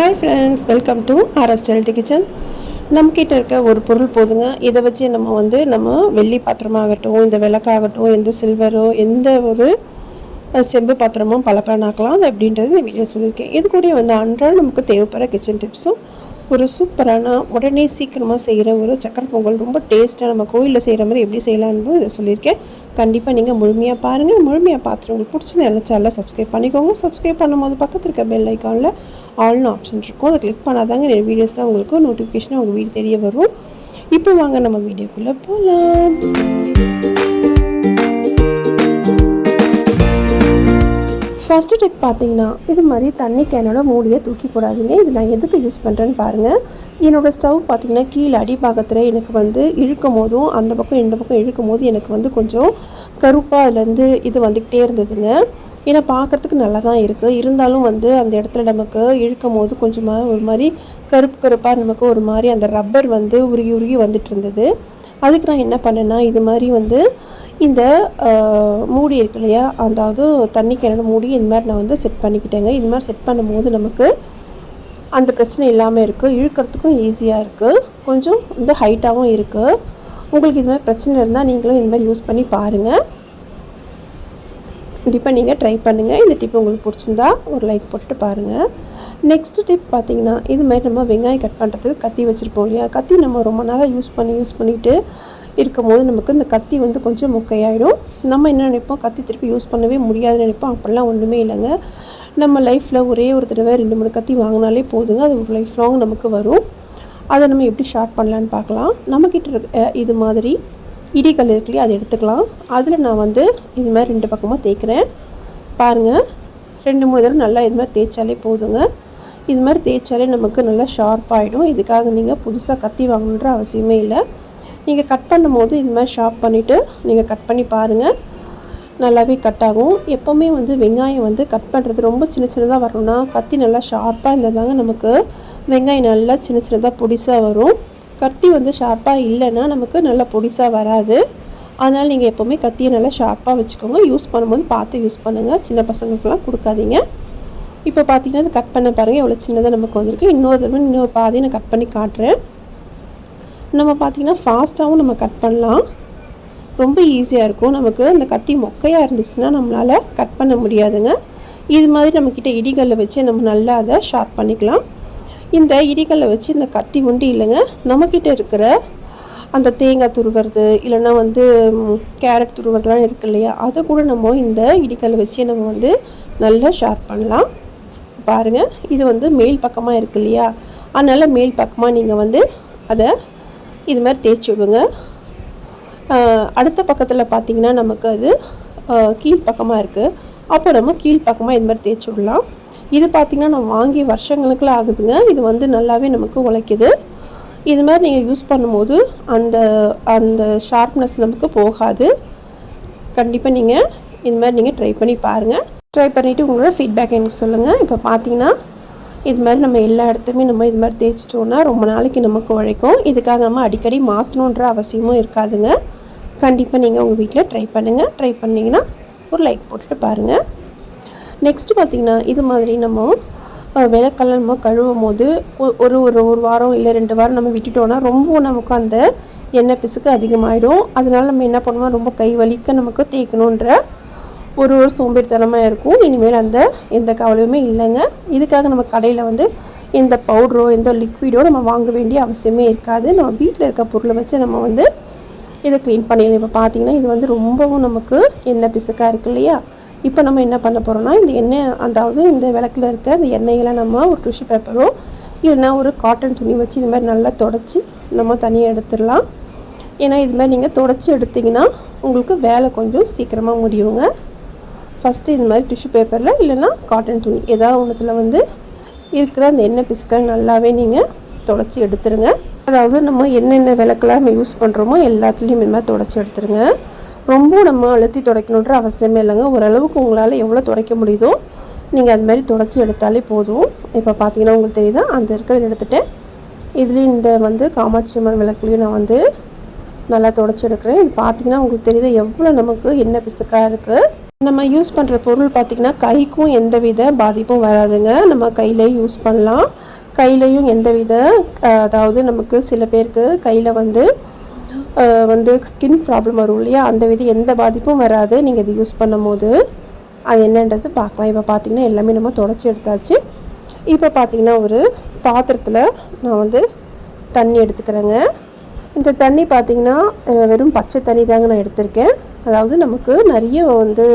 Hi friends welcome to RS healthy kitchen நம்மக்கிட்ட இருக்க ஒரு பொருள் போதுங்க. இதை வச்சு நம்ம வந்து நம்ம வெள்ளி பாத்திரமாகட்டும் இந்த விளக்காகட்டும் எந்த சில்வரோ எந்த ஒரு செம்பு பாத்திரமும் பலப்பனாக்கலாம் அது அப்படின்றது இந்த வீடியோ சொல்லியிருக்கேன். இது கூட வந்து அன்றாட நமக்கு தேவைப்படுற கிச்சன் டிப்ஸும் ஒரு சூப்பரான உடனே சீக்கிரமாக செய்கிற ஒரு சக்கரை பொங்கல் ரொம்ப டேஸ்ட்டாக நம்ம கோயிலில் செய்கிற மாதிரி எப்படி செய்யலான்னு இதை சொல்லியிருக்கேன். கண்டிப்பாக நீங்கள் முழுமையாக பாருங்கள் முழுமையாக பார்த்துட்டு உங்களுக்கு பிடிச்சிருந்த என்ன சப்ஸ்கிரைப் பண்ணிக்கோங்க. சப்ஸ்கிரைப் பண்ணும்போது பக்கத்தில் இருக்க பெல் ஐக்கானில் ஆல்னு ஆப்ஷன் இருக்கும். அதை கிளிக் பண்ணாதாங்க என் வீடியோஸ்லாம் உங்களுக்கு நோட்டிஃபிகேஷனாக உங்கள் வீடு தெரிய வரும். இப்போ வாங்க நம்ம வீடியோக்குள்ளே போகலாம் ஃபஸ்ட்டு டிப் பார்த்தீங்கன்னா இது மாதிரி தண்ணி கேனோட மூடியை தூக்கி போடாதீங்க. இது நான் எதுக்கு யூஸ் பண்ணுறேன்னு பாருங்கள் என்னோடய ஸ்டவ் பார்த்தீங்கன்னா கீழே அடிபாகத்தில் எனக்கு வந்து இழுக்கும் போதும் அந்த பக்கம் இந்த பக்கம் இழுக்கும் போது எனக்கு வந்து கொஞ்சம் கருப்பாக அதுலேருந்து இது வந்துக்கிட்டே இருந்ததுங்க. ஏன்னா பார்க்குறதுக்கு நல்லா தான் இருக்குது இருந்தாலும் வந்து அந்த இடத்துல நமக்கு இழுக்கும் போது கொஞ்சமாக ஒரு மாதிரி கருப்பு கருப்பாக நமக்கு ஒரு மாதிரி அந்த ரப்பர் வந்து உருகி உருகி வந்துட்டு இருந்தது. அதுக்கு நான் என்ன பண்ணேன்னா இது மாதிரி வந்து இந்த மூடி இருக்கு இல்லையா? அதாவது தண்ணி கிணறு மூடி இந்த மாதிரி நான் வந்து செட் பண்ணிக்கிட்டேங்க. இது மாதிரி செட் பண்ணும்போது நமக்கு அந்த பிரச்சனை இல்லாமல் இருக்குது இழுக்கிறதுக்கும் ஈஸியாக இருக்குது கொஞ்சம் இந்த ஹைட்டாகவும் இருக்குது உங்களுக்கு இது மாதிரி பிரச்சனை இருந்தால் நீங்களும் இந்த மாதிரி யூஸ் பண்ணி பாருங்கள் கண்டிப்பாக நீங்கள் ட்ரை பண்ணுங்கள் இந்த டிப் உங்களுக்கு பிடிச்சிருந்தா ஒரு லைக் போட்டுட்டு பாருங்கள் நெக்ஸ்ட்டு டிப் பார்த்தீங்கன்னா இது மாதிரி நம்ம வெங்காயம் கட் பண்ணுறதுக்கு கத்தி வச்சுருப்போம் இல்லையா? கத்தி நம்ம ரொம்ப நாளாக யூஸ் பண்ணி யூஸ் பண்ணிவிட்டு இருக்கும்போது நமக்கு இந்த கத்தி வந்து கொஞ்சம் முக்கையாயிடும். நம்ம என்ன நினைப்போம்? கத்தி திருப்பி யூஸ் பண்ணவே முடியாதுன்னு நினைப்போம். அப்படிலாம் ஒன்றுமே இல்லைங்க. நம்ம லைஃப்பில் ஒரே ஒரு தடவை ரெண்டு மூணு கத்தி வாங்கினாலே போதுங்க. அது ஒரு லைஃப் லாங் நமக்கு வரும். அதை நம்ம எப்படி ஷார்ட் பண்ணலான்னு பார்க்கலாம். நம்மக்கிட்ட இருக்க இது மாதிரி இடிக்கல் இருக்கு இல்லையா அதை எடுத்துக்கலாம். அதில் நான் வந்து இது மாதிரி ரெண்டு பக்கமாக தேய்க்கிறேன். பாருங்கள் ரெண்டு மூணு தடவை நல்லா இது மாதிரி தேய்ச்சாலே போதுங்க. இது மாதிரி தேய்ச்சாலே நமக்கு நல்லா ஷார்ப்பாகிடும் இதுக்காக நீங்கள் புதுசாக கத்தி வாங்கணுன்ற அவசியமே இல்லை. நீங்கள் கட் பண்ணும்போது இது மாதிரி ஷார்ப் பண்ணிவிட்டு நீங்கள் கட் பண்ணி பாருங்கள் நல்லாவே கட் ஆகும். எப்போவுமே வந்து வெங்காயம் வந்து கட் பண்ணுறது ரொம்ப சின்ன சின்னதாக வரணும்னா கத்தி நல்லா ஷார்ப்பாக இருந்தால் தாங்க நமக்கு வெங்காயம் நல்லா சின்ன சின்னதாக பொடிசாக வரும். கத்தி வந்து ஷார்ப்பாக இல்லைன்னா நமக்கு நல்லா பொடிசாக வராது. அதனால் நீங்கள் எப்போவுமே கத்தியை நல்லா ஷார்ப்பாக வச்சுக்கோங்க. யூஸ் பண்ணும்போது பார்த்து யூஸ் பண்ணுங்கள் சின்ன பசங்களுக்கெல்லாம் கொடுக்காதீங்க. இப்போ பார்த்தீங்கன்னா அது கட் பண்ண பாருங்கள் எவ்வளோ சின்னதாக நமக்கு வந்திருக்கு. இன்னொரு தடவை இன்னொரு பாதையை நான் கட் பண்ணி காட்டுறேன். நம்ம பார்த்திங்கன்னா ஃபாஸ்ட்டாகவும் நம்ம கட் பண்ணலாம். ரொம்ப ஈஸியாக இருக்கும். நமக்கு அந்த கத்தி மொக்கையாக இருந்துச்சுன்னா நம்மளால் கட் பண்ண முடியாதுங்க. இது மாதிரி நம்மக்கிட்ட இடிகல்லை வச்சு நம்ம நல்லா அதை ஷார்ப் பண்ணிக்கலாம். இந்த இடிகளை வச்சு இந்த கத்தி உண்டி இல்லைங்க. நம்மக்கிட்ட இருக்கிற அந்த தேங்காய் துருவுறது இல்லைன்னா வந்து கேரட் துருவுறதுலாம் இருக்கு இல்லையா? அதை கூட நம்ம இந்த இடிகளை வச்சு நம்ம வந்து நல்லா ஷார்ப் பண்ணலாம். பாருங்கள் இது வந்து மேல் பக்கமாக இருக்கு இல்லையா? அதனால் மேல் பக்கமாக நீங்கள் வந்து அதை இது மாதிரி தேய்ச்சி விடுங்க. அடுத்த பக்கத்தில் பார்த்தீங்கன்னா நமக்கு அது கீழ் பக்கமாக இருக்குது அப்போ நம்ம கீழ் பக்கமாக இது மாதிரி தேய்ச்சி விடலாம். இது பார்த்திங்கன்னா நான் வாங்கி வருஷங்களுக்குலாம் ஆகுதுங்க. இது வந்து நல்லாவே நமக்கு உழைக்குது. இது மாதிரி நீங்கள் யூஸ் பண்ணும்போது அந்த அந்த ஷார்ப்னஸ் நமக்கு போகாது. கண்டிப்பாக நீங்கள் இது மாதிரி நீங்கள் ட்ரை பண்ணி பாருங்கள் ட்ரை பண்ணிவிட்டு உங்களோட ஃபீட்பேக் எனக்கு சொல்லுங்கள் இப்போ பார்த்தீங்கன்னா இது மாதிரி நம்ம எல்லா இடத்துலையுமே நம்ம இது மாதிரி தேய்ச்சிட்டோன்னா ரொம்ப நாளைக்கு நமக்கு உழைக்கும். இதுக்காக நம்ம அடிக்கடி மாற்றணுன்ற அவசியமும் இருக்காதுங்க. கண்டிப்பாக நீங்கள் உங்கள் வீட்டில் ட்ரை பண்ணுங்கள் ட்ரை பண்ணிங்கன்னா ஒரு லைக் போட்டுட்டு பாருங்கள் நெக்ஸ்ட்டு பார்த்திங்கன்னா இது மாதிரி நம்ம விளக்கெல்லாம் நம்ம கழுவும் போது ஒரு ஒரு ஒரு வாரம் இல்லை ரெண்டு வாரம் நம்ம விட்டுட்டோன்னா ரொம்ப நமக்கு அந்த எண்ணெய் பிசுக்கு அதிகமாகிடும் அதனால நம்ம என்ன பண்ணுவோம் ரொம்ப கை வலிக்க நமக்கு தேய்க்கணுன்ற ஒரு ஒரு சோம்பேறித்தனமாக இருக்கும். இனிமேல் அந்த எந்த கவலையுமே இல்லைங்க. இதுக்காக நம்ம கடையில் வந்து எந்த பவுடரோ எந்த லிக்விடோ நம்ம வாங்க வேண்டிய அவசியமே இருக்காது. நம்ம வீட்டில் இருக்க பொருளை வச்சு நம்ம வந்து இதை க்ளீன் பண்ணிடலாம் இப்போ பார்த்தீங்கன்னா இது வந்து ரொம்பவும் நமக்கு எண்ணெய் பிசுக்காக இருக்கு இல்லையா? இப்போ நம்ம என்ன பண்ண போகிறோம்னா இந்த எண்ணெய் அதாவது இந்த விளக்கில் இருக்க இந்த எண்ணெயெல்லாம் நம்ம ஒரு டிஷ்யூ பேப்பரோ இல்லைன்னா ஒரு காட்டன் துணி வச்சு இது மாதிரி நல்லா தொடச்சி நம்ம தனியாக எடுத்துடலாம். ஏன்னா இது மாதிரி நீங்கள் தொடச்சி எடுத்தீங்கன்னா உங்களுக்கு வேலை கொஞ்சம் சீக்கிரமாக முடியுங்க. ஃபஸ்ட்டு இந்த மாதிரி டிஷ்யூ பேப்பரில் இல்லைன்னா காட்டன் துணி ஏதாவது ஒன்றுத்தில் வந்து இருக்கிற அந்த எண்ணெய் பிசுக்கள் நல்லாவே நீங்கள் தொடச்சி எடுத்துருங்க. அதாவது நம்ம என்னென்ன விளக்கெல்லாம் நம்ம யூஸ் பண்ணுறோமோ எல்லாத்துலேயும் இந்த மாதிரி தொடச்சி எடுத்துருங்க. ரொம்ப நம்ம அழுத்தி துடைக்கணுன்ற அவசியமே இல்லைங்க. ஓரளவுக்கு உங்களால் எவ்வளோ துடைக்க முடியுதோ நீங்கள் அது மாதிரி தொடச்சி எடுத்தாலே போதும். இப்போ பார்த்தீங்கன்னா உங்களுக்கு தெரியுதா? அந்த இருக்கிறத எடுத்துகிட்டேன் இதுலேயும் இந்த வந்து காமாட்சி அம்மன் விளக்குலையும் நான் வந்து நல்லா தொடச்சி எடுக்கிறேன். இது பார்த்தீங்கன்னா உங்களுக்கு தெரியுது? எவ்வளோ நமக்கு என்ன பிசுக்காக இருக்குது நம்ம யூஸ் பண்ணுற பொருள் பார்த்திங்கன்னா கைக்கும் எந்த வித பாதிப்பும் வராதுங்க. நம்ம கையிலையும் யூஸ் பண்ணலாம். கையிலையும் எந்த வித அதாவது நமக்கு சில பேருக்கு கையில் வந்து வந்து ஸ்கின் ப்ராப்ளம் வரும் இல்லையா? அந்த வித எந்த பாதிப்பும் வராது. நீங்கள் இது யூஸ் பண்ணும்போது அது என்னன்றது பார்க்கலாம். இப்போ பார்த்தீங்கன்னா எல்லாமே நம்ம தொடச்சி எடுத்தாச்சு. இப்போ பார்த்தீங்கன்னா ஒரு பாத்திரத்தில் நான் வந்து தண்ணி எடுத்துக்கிறேங்க. இந்த தண்ணி பார்த்தீங்கன்னா வெறும் பச்சை தண்ணி தாங்க நான் எடுத்திருக்கேன். அதாவது நமக்கு நிறைய வந்து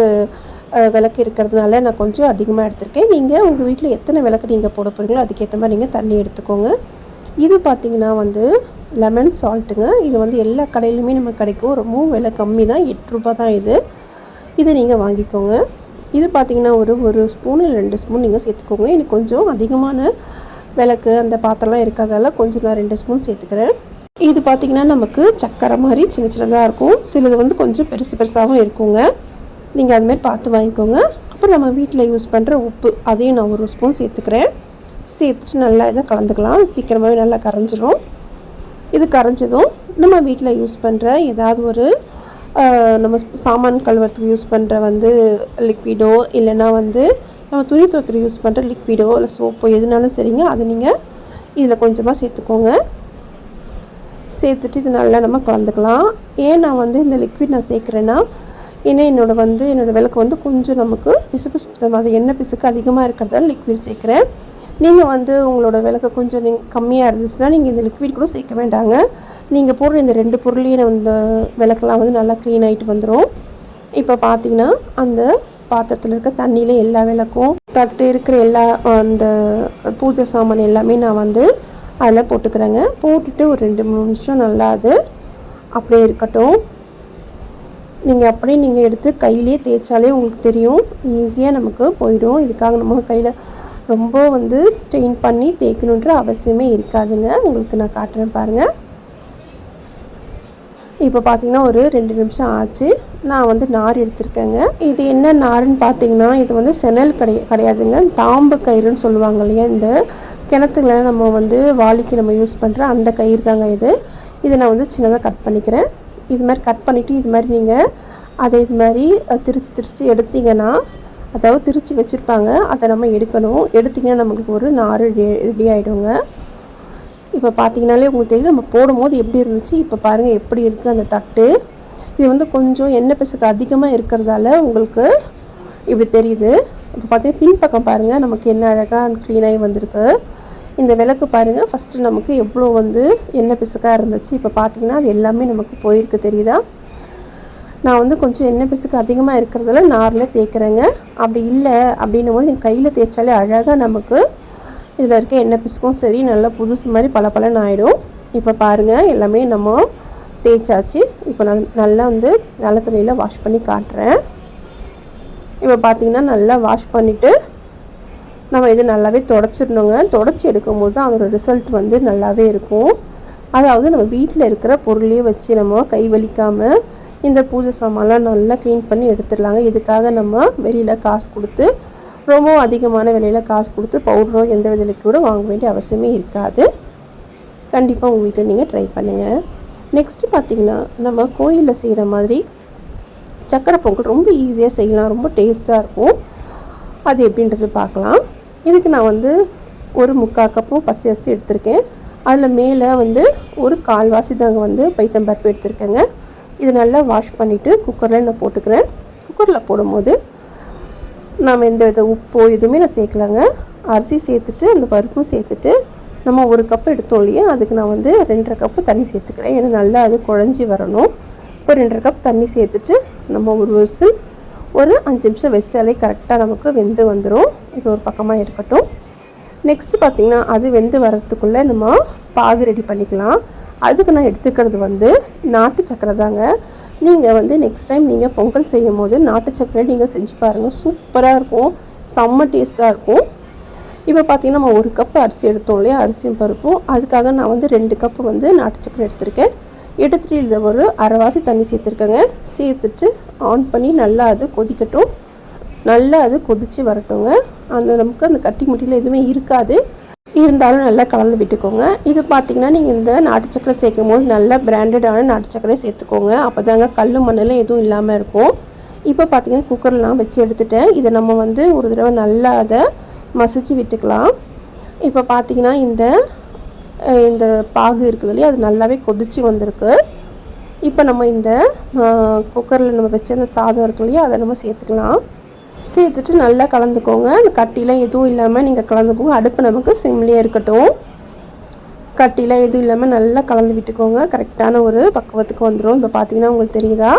விளக்கு இருக்கிறதுனால நான் கொஞ்சம் அதிகமாக எடுத்திருக்கேன். நீங்கள் உங்கள் வீட்டில் எத்தனை விளக்கு நீங்கள் போட போகிறீங்களோ அதுக்கேற்ற மாதிரி நீங்கள் தண்ணி எடுத்துக்கோங்க. இது பார்த்தீங்கன்னா வந்து லெமன் சால்ட்டுங்க இது வந்து எல்லா கடையிலுமே நம்ம கிடைக்கும். ரொம்பவும் விலை கம்மி தான். எட்டு ரூபா தான் இது. இதை நீங்கள் வாங்கிக்கோங்க. இது பார்த்தீங்கன்னா ஒரு ஒரு ஸ்பூன் இல்லை ரெண்டு ஸ்பூன் நீங்கள் சேர்த்துக்கோங்க. எனக்கு கொஞ்சம் அதிகமான விளக்கு அந்த பாத்திரம்லாம் இருக்கிறதால கொஞ்சம் நான் ரெண்டு ஸ்பூன் சேர்த்துக்கிறேன். இது பார்த்தீங்கன்னா நமக்கு சக்கரை மாதிரி சின்ன சின்னதாக இருக்கும். சிலது வந்து கொஞ்சம் பெருசு பெருசாகவும் இருக்குங்க. நீங்கள் அதுமாரி பார்த்து வாங்கிக்கோங்க. அப்புறம் நம்ம வீட்டில் யூஸ் பண்ணுற உப்பு அதையும் நான் ஒரு ஸ்பூன் சேர்த்துக்கிறேன். சேர்த்துட்டு நல்லா இதை கலந்துக்கலாம். சீக்கிரமாகவே நல்லா கரைஞ்சிரும். இது கரைஞ்சதும் நம்ம வீட்டில் யூஸ் பண்ணுற ஏதாவது ஒரு நம்ம சாமான் கழுவுறதுக்கு யூஸ் பண்ணுற வந்து லிக்விடோ இல்லைன்னா வந்து நம்ம துணி துவைக்கிற யூஸ் பண்ணுற லிக்விடோ இல்லை சோப்போ எதுனாலும் சரிங்க அதை நீங்கள் இதில் கொஞ்சமாக சேர்த்துக்கோங்க. சேர்த்துட்டு இது நல்லா நம்ம கலந்துக்கலாம். ஏன் நான் வந்து இந்த லிக்விட் நான் சேர்க்குறேன்னா ஏன்னா என்னோடய வந்து என்னோடய விளக்கு வந்து கொஞ்சம் நமக்கு பிசு பிசு அது எண்ணெய் பிசுக்கு அதிகமாக இருக்கிறதால லிக்விட் சேர்க்குறேன். நீங்கள் வந்து உங்களோட விளக்கு கொஞ்சம் நீங்கள் கம்மியாக இருந்துச்சுன்னா நீங்கள் இந்த லிக்விட் கூட சேர்க்க வேண்டாங்க. நீங்கள் போடுற இந்த ரெண்டு பொருளையும் அந்த விளக்கெல்லாம் வந்து நல்லா க்ளீன் ஆகிட்டு வந்துடும் இப்போ பார்த்தீங்கன்னா அந்த பாத்திரத்தில் இருக்க தண்ணியில் எல்லா விளக்கும் தட்டு இருக்கிற எல்லா அந்த பூஜை சாமான் எல்லாமே நான் வந்து அதில் போட்டுக்கிறேங்க. போட்டுட்டு ஒரு ரெண்டு மூணு நிமிஷம் நல்லா அது அப்படியே இருக்கட்டும். நீங்கள் அப்படியே நீங்கள் எடுத்து கையிலே தேய்ச்சாலே உங்களுக்கு தெரியும். ஈஸியாக நமக்கு போயிடும். இதுக்காக நம்ம கையில் ரொம்ப வந்து ஸ்டெயின் பண்ணி தேய்க்கணுன்ற அவசியமே இருக்காதுங்க. உங்களுக்கு நான் காட்டுறேன் பாருங்கள் இப்போ பார்த்தீங்கன்னா ஒரு ரெண்டு நிமிஷம் ஆச்சு. நான் வந்து நார் எடுத்திருக்கேங்க. இது என்ன நாருன்னு பார்த்தீங்கன்னா இது வந்து செனல் கிடை கிடையாதுங்க. தாம்பு கயிறுன்னு சொல்லுவாங்க இல்லையா இந்த கிணத்துல நம்ம வந்து வாளிக்கு நம்ம யூஸ் பண்ணுற அந்த கயிறு தாங்க இது. இதை நான் வந்து சின்னதாக கட் பண்ணிக்கிறேன். இது மாதிரி கட் பண்ணிவிட்டு இது மாதிரி நீங்கள் அதை இது மாதிரி திரித்து திரித்து எடுத்திங்கன்னா எடுத்தீங்கன்னா அதாவது திரித்து வச்சுருப்பாங்க. அதை நம்ம எடுக்கணும். எடுத்திங்கன்னா நமக்கு ஒரு நார் ரெடி ஆகிடுங்க இப்போ பார்த்தீங்கனாலே உங்களுக்கு தெரியும். நம்ம போடும்போது எப்படி இருந்துச்சு? இப்போ பாருங்கள் எப்படி இருக்குது அந்த தட்டு. இது வந்து கொஞ்சம் எண்ணெய் பிசுக்கு அதிகமாக இருக்கிறதால உங்களுக்கு இப்படி தெரியுது. இப்போ பார்த்தீங்கன்னா பின்பக்கம் பாருங்கள் நமக்கு என்ன அழகாக க்ளீனாகி வந்திருக்கு. இந்த விளக்கு பாருங்கள் ஃபஸ்ட்டு நமக்கு எவ்வளோ வந்து எண்ணெய் பிசுக்காக இருந்துச்சு. இப்போ பார்த்தீங்கன்னா அது எல்லாமே நமக்கு போயிருக்கு. தெரியுதா? நான் வந்து கொஞ்சம் எண்ணெய் பிசுக்கு அதிகமாக இருக்கிறதுல நாரில் தேய்க்கிறேங்க. அப்படி இல்லை அப்படின்னும் போது நீங்கள் கையில் தேய்ச்சாலே அழகாக நமக்கு இதில் இருக்க எண்ணெய் பிசுக்கும் சரி நல்லா புதுசு மாதிரி பல ஆகிடும் இப்போ பாருங்கள் எல்லாமே நம்ம தேய்ச்சாச்சு. இப்போ நான் நல்லா வந்து நல்ல தண்ணியில் வாஷ் பண்ணி காட்டுறேன். இப்போ பார்த்தீங்கன்னா நல்லா வாஷ் பண்ணிவிட்டு நம்ம இது நல்லாவே தொடச்சிடணுங்க. தொடச்சி எடுக்கும்போது தான் அதோடய ரிசல்ட் வந்து நல்லாவே இருக்கும். அதாவது நம்ம வீட்டில் இருக்கிற பொருளையே வச்சு நம்ம கை வலிக்காமல் இந்த பூஜை சாமான்லாம் நல்லா க்ளீன் பண்ணி எடுத்துடலாங்க. இதுக்காக நம்ம வெளியில் காசு கொடுத்து ரொம்பவும் அதிகமான விலையில் காசு கொடுத்து பவுடரோ எந்த விதத்துக்கு கூட வாங்க வேண்டிய அவசியமே இருக்காது. கண்டிப்பாக உங்கள் வீட்டில் நீங்கள் ட்ரை பண்ணுங்கள் நெக்ஸ்ட்டு பார்த்தீங்கன்னா நம்ம கோயிலில் செய்கிற மாதிரி சக்கரை பொங்கல் ரொம்ப ஈஸியாக செய்யலாம். ரொம்ப டேஸ்ட்டாக இருக்கும். அது எப்படின்றது பார்க்கலாம். இதுக்கு நான் வந்து ஒரு முக்கால் கப்பும் பச்சை அரிசி எடுத்திருக்கேன். அதில் மேலே வந்து ஒரு கால்வாசி தாங்க வந்து பைத்தம்பருப்பு எடுத்திருக்கேங்க. இது நல்லா வாஷ் பண்ணிவிட்டு குக்கரில் நான் போட்டுக்கிறேன். குக்கரில் போடும்போது நாம் எந்த வித உப்போ எதுவுமே நான் சேர்க்கலாங்க. அரிசி சேர்த்துட்டு அந்த பருப்பும் சேர்த்துட்டு நம்ம ஒரு கப் எடுத்தோம் இல்லையா? அதுக்கு நான் வந்து ரெண்டரை கப்பு தண்ணி சேர்த்துக்கிறேன். ஏன்னா நல்லா அது குழஞ்சி வரணும். இப்போ ரெண்டரை கப் தண்ணி சேர்த்துட்டு நம்ம ஒரு விசில் ஒரு அஞ்சு நிமிஷம் வச்சாலே கரெக்டாக நமக்கு வெந்து வந்துடும் இது ஒரு பக்கமாக இருக்கட்டும். நெக்ஸ்ட்டு பார்த்தீங்கன்னா அது வெந்து வரத்துக்குள்ளே நம்ம பாகு ரெடி பண்ணிக்கலாம். அதுக்கு நான் எடுத்துக்கிறது வந்து நாட்டு சக்கரை தாங்க. நீங்கள் வந்து நெக்ஸ்ட் டைம் நீங்கள் பொங்கல் செய்யும் போது நாட்டு சக்கரை நீங்கள் செஞ்சு பாருங்கள் சூப்பராக இருக்கும். செம்ம டேஸ்ட்டாக இருக்கும். இப்போ பார்த்தீங்கன்னா நம்ம ஒரு கப் அரிசி எடுத்தோம் இல்லையா? அரிசியும் பருப்பும். அதுக்காக நான் வந்து ரெண்டு கப்பு வந்து நாட்டு சக்கரை எடுத்திருக்கேன். எடுத்துகிட்டு இதை ஒரு அரைவாசி தண்ணி சேர்த்துருக்கேங்க. சேர்த்துட்டு ஆன் பண்ணி நல்லா அது கொதிக்கட்டும். நல்லா அது கொதித்து வரட்டுங்க. அந்த நமக்கு அந்த கட்டி முட்டியில் எதுவுமே இருக்காது. இருந்தாலும் நல்லா கலந்து விட்டுக்கோங்க. இது பார்த்தீங்கன்னா நீங்கள் இந்த நாட்டு சக்கரை சேர்க்கும் போது நல்ல பிராண்டடான நாட்டு சக்கரை சேர்த்துக்கோங்க. அப்போ தாங்க கல் மண்ணெல்லாம் எதுவும் இல்லாமல் இருக்கும். இப்போ பார்த்தீங்கன்னா குக்கர்லாம் வச்சு எடுத்துட்டேன். இதை நம்ம வந்து ஒரு தடவை நல்லா அதை மசிச்சு விட்டுக்கலாம். இப்போ பார்த்தீங்கன்னா இந்த இந்த பாகு இருக்குது இல்லையா அது நல்லாவே கொதிச்சு வந்திருக்கு. இப்போ நம்ம இந்த குக்கரில் நம்ம வச்ச அந்த சாதம் இருக்கு இல்லையா அதை நம்ம சேர்த்துக்கலாம். சேர்த்துட்டு நல்லா கலந்துக்கோங்க. அந்த கட்டிலாம் எதுவும் இல்லாமல் நீங்கள் கலந்துக்கோங்க. அடுப்பு நமக்கு சிம்லேயே இருக்கட்டும். கட்டிலாம் எதுவும் இல்லாமல் நல்லா கலந்து விட்டுக்கோங்க. கரெக்டான ஒரு பக்குவத்துக்கு வந்துடும் இப்போ பார்த்தீங்கன்னா உங்களுக்கு தெரியுதா?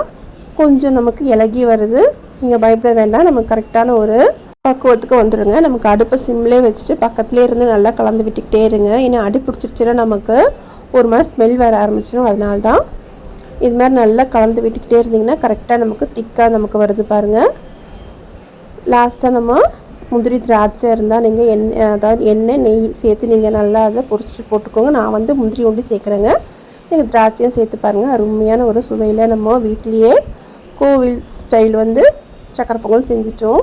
கொஞ்சம் நமக்கு இலகி வருது. நீங்கள் பயப்பட வேண்டாம். நமக்கு கரெக்டான ஒரு பக்குவத்துக்கு வந்துடுங்க நமக்கு அடுப்பை சிம்லேயே வச்சுட்டு பக்கத்துலேயே இருந்து நல்லா கலந்து விட்டுக்கிட்டே இருங்க. ஏன்னா அடி பிடிச்சிருச்சுன்னா நமக்கு ஒரு மாதிரி ஸ்மெல் வர ஆரம்பிச்சிடும் அதனால தான் இது மாதிரி நல்லா கலந்து விட்டுக்கிட்டே இருந்தீங்கன்னா கரெக்டாக நமக்கு திக்காக நமக்கு வருது பாருங்கள் லாஸ்ட்டாக நம்ம முந்திரி திராட்சை இருந்தால் நீங்கள் எண்ணெய் அதாவது எண்ணெய் நெய் சேர்த்து நீங்கள் நல்லா அதை பொரிச்சிட்டு போட்டுக்கோங்க. நான் வந்து முந்திரி ஒண்டி சேர்க்குறேங்க. நீங்கள் திராட்சையும் சேர்த்து பாருங்கள் அருமையான ஒரு சுவையில் நம்ம வீட்லேயே கோவில் ஸ்டைல் வந்து சக்கரை பொங்கல் செஞ்சிட்டோம்.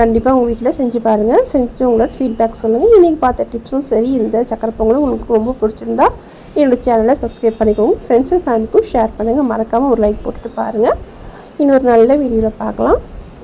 கண்டிப்பாக உங்கள் வீட்டில் செஞ்சு பாருங்கள் செஞ்சுட்டு உங்களோட ஃபீட்பேக் சொல்லுங்கள் இன்றைக்கி பார்த்த டிப்ஸும் சரி. இந்த சக்கரை பொங்கலும் உங்களுக்கு ரொம்ப பிடிச்சிருந்தா என்னோடய சேனலை சப்ஸ்கிரைப் பண்ணிக்கோங்க. ஃப்ரெண்ட்ஸ் அண்ட் ஃபேமிலிக்கும் ஷேர் பண்ணுங்கள் மறக்காமல் ஒரு லைக் போட்டுட்டு பாருங்கள் இன்னொரு நல்ல வீடியோவில் பார்க்கலாம்.